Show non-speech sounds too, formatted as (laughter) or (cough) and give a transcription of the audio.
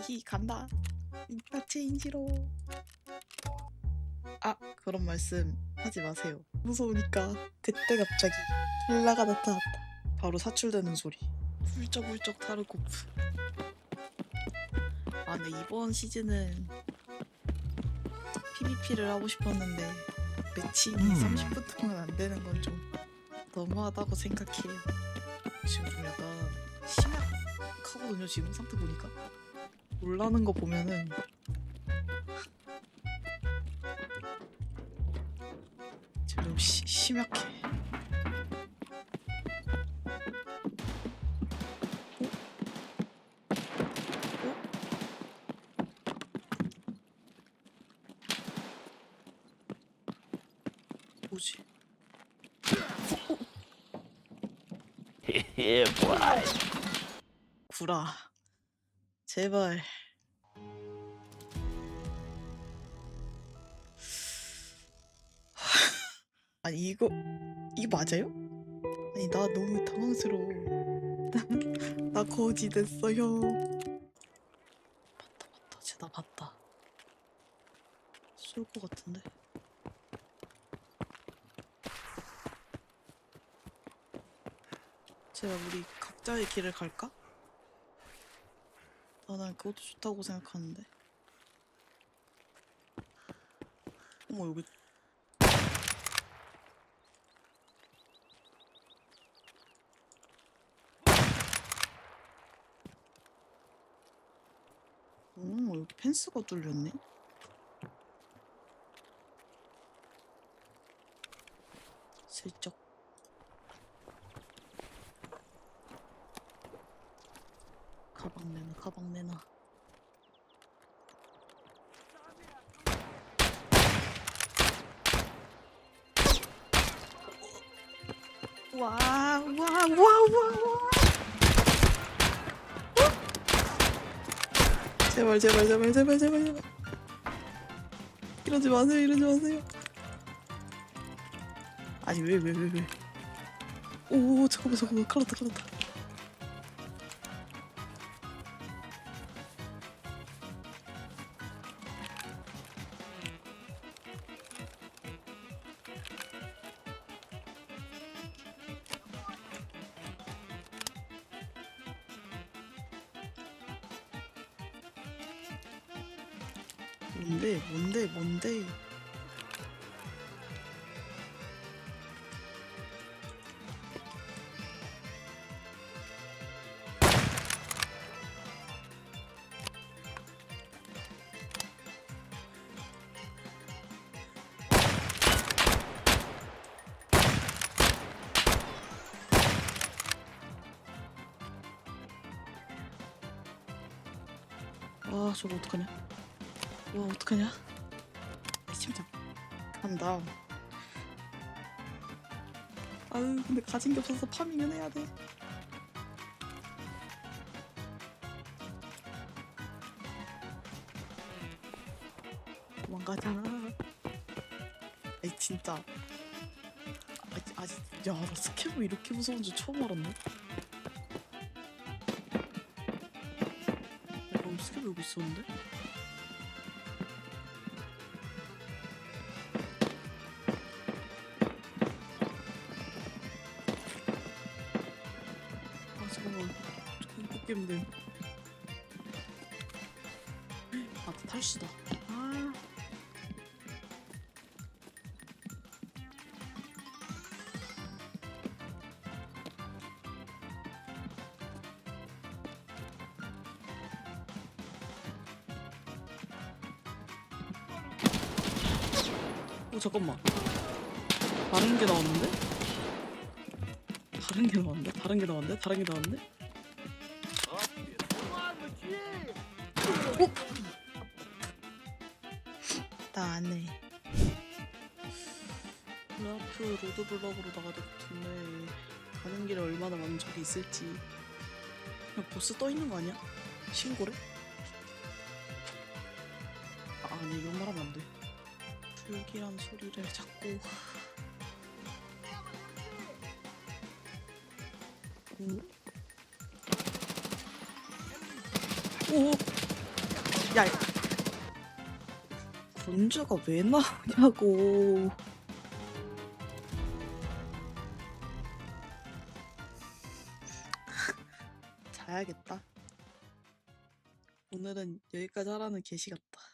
히히 간다. 인터체인지로. 아 그런 말씀 하지 마세요. 무서우니까 그때 갑자기 킬라가 나타났다. 바로 사출되는 소리. 훌쩍훌쩍 타르코프. 아 근데 이번 시즌은 PVP를 하고 싶었는데 매칭이 음. 30분 동안 안 되는 건 좀 너무하다고 생각해요. 지금 좀 약간 심약하거든요. 지금 상태 보니까 올라는 거 보면은 지금 좀 시? 어? 뭐지? (laughs) boy. 구라. 제발. 아니 이거 이거 맞아요? 아니 나 너무 당황스러워. (laughs) 나 거지 됐어 형. 봤다 봤다 쟤 나 봤다. 쏠 것 같은데. 제가 우리 각자의 길을 갈까? 아, 난 그것도 좋다고 생각하는데. 어머, 여기. 오, 여기 펜스가 뚫렸네? 슬쩍. 가방 내놔, 가방 내놔. 와, 와, 와, 와, 와. 제발, 제발, 제발, 제발, 제발, 제발. 이러지 마세요, 이러지 마세요. 아니, 왜, 왜, 왜, 왜. 오, 잠깐만, 잠깐만. 큰일 났다, 큰일 났다. 뭔데, 뭔데, 뭔데. 아, 저거 어떡하냐. 와, 어떡하냐. 심장. 간다. 아유, 근데 가진 게 없어서 파밍은 해야 돼. 도망가자. 아이, 진짜. 아직, 아직, 야, 나 스캐브 이렇게 무서운 줄 처음 알았네. 야, 그럼 스캐브 여기 있었는데? 뽑겠는데 아 탈시다 아 어, 잠깐만. 다른 게 나왔는데? 다른 게 나왔는데? 다른 게 나왔는데? 다른 게 나왔는데? 안 해. 라프 로드블럭으로 것 같은데 가는 길에 얼마나 많은 적이 있을지 그냥 보스 떠 있는 거 아니야? 신고래? 아, 아니 이런 말 하면 안 돼. 불길한 소리를 자꾸 오? 오 야, 야. 건주가 왜 나오냐고. (laughs) 자야겠다. 오늘은 여기까지 하라는 게시 같다.